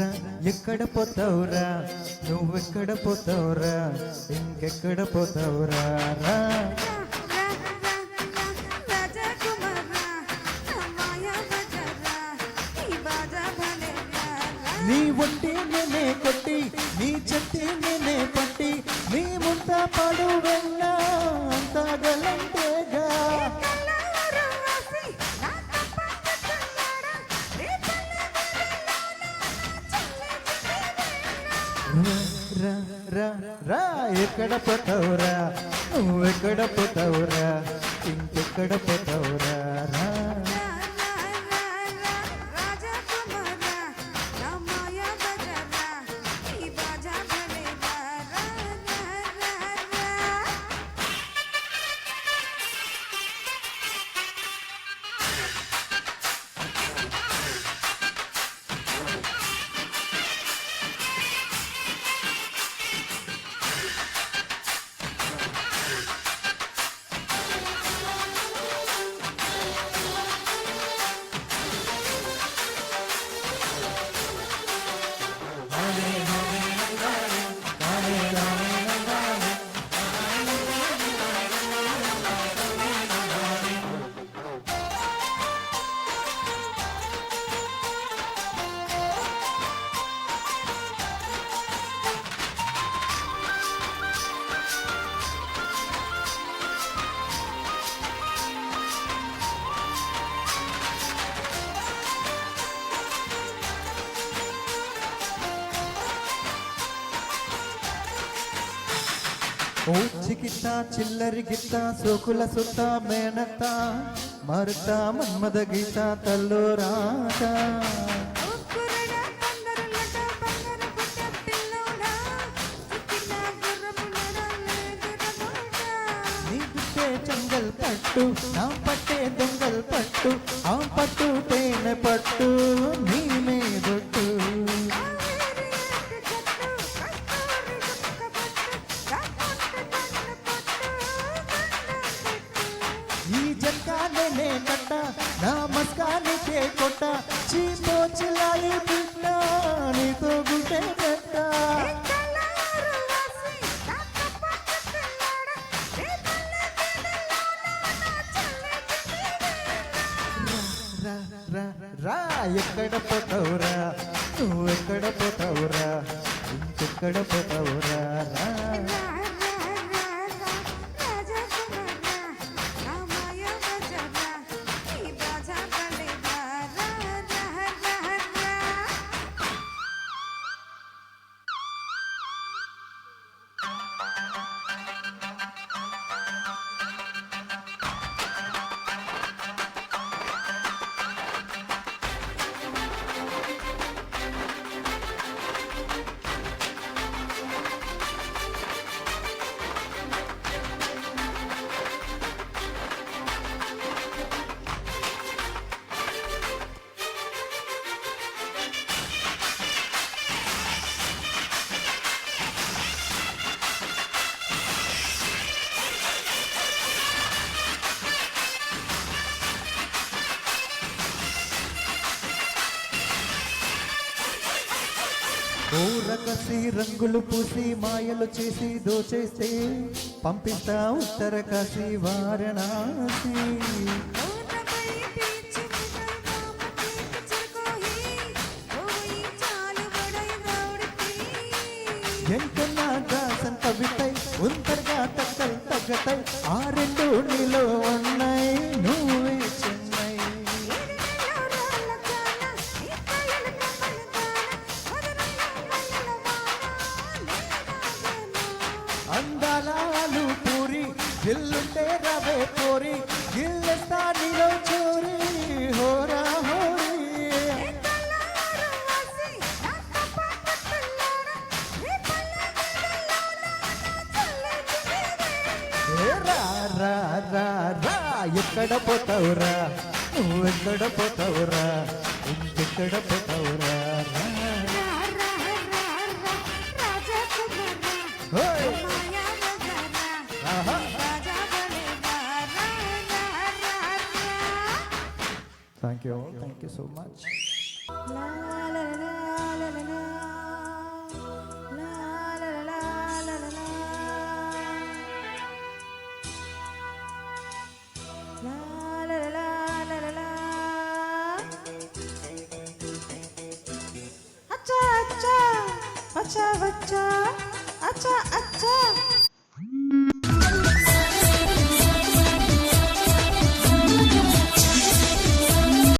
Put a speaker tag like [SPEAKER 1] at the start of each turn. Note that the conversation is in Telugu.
[SPEAKER 1] రా ఎక్కడ పోతావురా? నువ్వెక్కడ పోతావురా? ఇంకెక్కడ పోతావురా? రా. నీ ఒంటి నేనే కొట్టి నీ చెట్టి నేనే పట్టి నీ ముంత పాడు వెళ్ళా. రా, ఎక్కడ పోతావురా? నువ్వెక్కడ పోతావురా? ఇంకెక్కడ పోతావురా? రా. చికిత చిల్లరి గిత్త సోకుల సుత్త మేనత మరుత మన్మద గీత తల్లు పుట్టే చంగల్ పట్టు నా పట్టే దొంగల్ పట్టు ఆ పట్టు తేనె పట్టు నీ మీదొట్టు. మస్కానికే కొట్ట చీపో చిలాయి బిడ్డ నీతో గుంటే కట్ట రా ఎక్కడ పోతావురా నువ్వు ఎక్కడ పోతావురా ఇంకెక్కడ పోతావురా రా? ఊరకసి రంగులు పూసి మాయలు చేసి దోచేస్తే పంపిస్తా ఉత్తర కాశీ వారణాసి ఎంకన్నా దాసన్ కవితై ఉంతర్గా తగ్గతై ఆ రెండు నీలో రవే పోరి గిల్లెస్తా నీలో చోరి హోరా హోరీ రా రా రా ఎక్కడ పోతావురా నువ్వు ఎక్కడ పోతావురా ఇంకెక్కడ పోతావురా
[SPEAKER 2] Thank you all. Thank you so much. अच्छा अच्छा अच्छा अच्छा